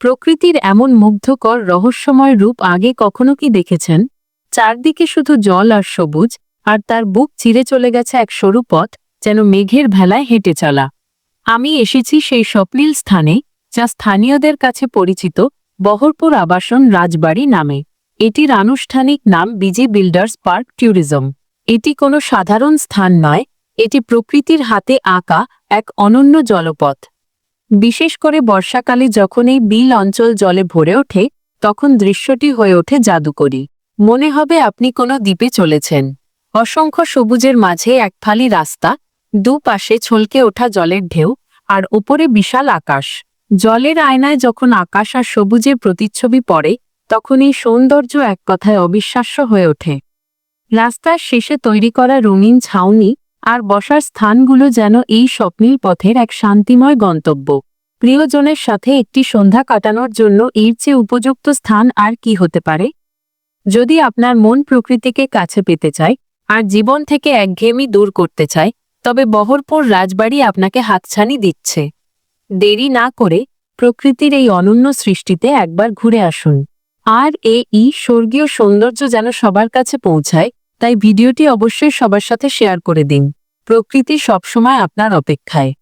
প্রকৃতির এমন মুগ্ধকর রহস্যময় রূপ আগে কখনো কি দেখেছেন? চারদিকে শুধু জল আর সবুজ, আর তার বুক চিরে চলে গেছে এক সরু পথ যেন মেঘের ভেলায় হেঁটে চলা। আমি এসেছি সেই স্বপ্নীল স্থানে, যা স্থানীয়দের কাছে পরিচিত, বহরপুর আবাসন রাজবাড়ি নামে। এটির আনুষ্ঠানিক নাম বিজি বিল্ডার্স পার্ক ট্যুরিজম। এটি কোনো সাধারণ স্থান নয়, এটি প্রকৃতির হাতে আঁকা এক অনন্য জলপথ। বিশেষ করে বর্ষাকালে যখন এই বিল অঞ্চল জলে ভরে ওঠে, তখন দৃশ্যটি হয়ে ওঠে জাদুকরী। মনে হবে আপনি কোনো দ্বীপে চলেছেন। অসংখ্য সবুজের মাঝে এক ফালি রাস্তা, দুপাশে ছলকে ওঠা জলের ঢেউ, আর ওপরে বিশাল আকাশ। জলের আয়নায় যখন আকাশ আর সবুজের প্রতিচ্ছবি পড়ে, তখন এই সৌন্দর্য এক কথায় অবিশ্বাস্য হয়ে ওঠে। রাস্তার শেষে তৈরি করা রঙিন ছাউনি আর বসার স্থানগুলো যেন এই স্বপ্নীল পথের এক শান্তিময় গন্তব্য। প্রিয়জনের সাথে একটি সন্ধ্যা কাটানোর জন্য এর চেয়ে উপযুক্ত স্থান আর কি হতে পারে? যদি আপনার মন প্রকৃতিকে কাছে পেতে চায়, আর জীবন থেকে একঘেয়েমি দূর করতে চায়, তবে বহরপুর রাজবাড়ি আপনাকে হাতছানি দিচ্ছে। দেরি না করে প্রকৃতির এই অনন্য সৃষ্টিতে একবার ঘুরে আসুন। আর এ ই স্বর্গীয় সৌন্দর্য যেন সবার কাছে পৌঁছায়, তাই ভিডিওটি অবশ্যই সবার সাথে শেয়ার করে দিন। প্রকৃতি সবসময় আপনার অপেক্ষায়।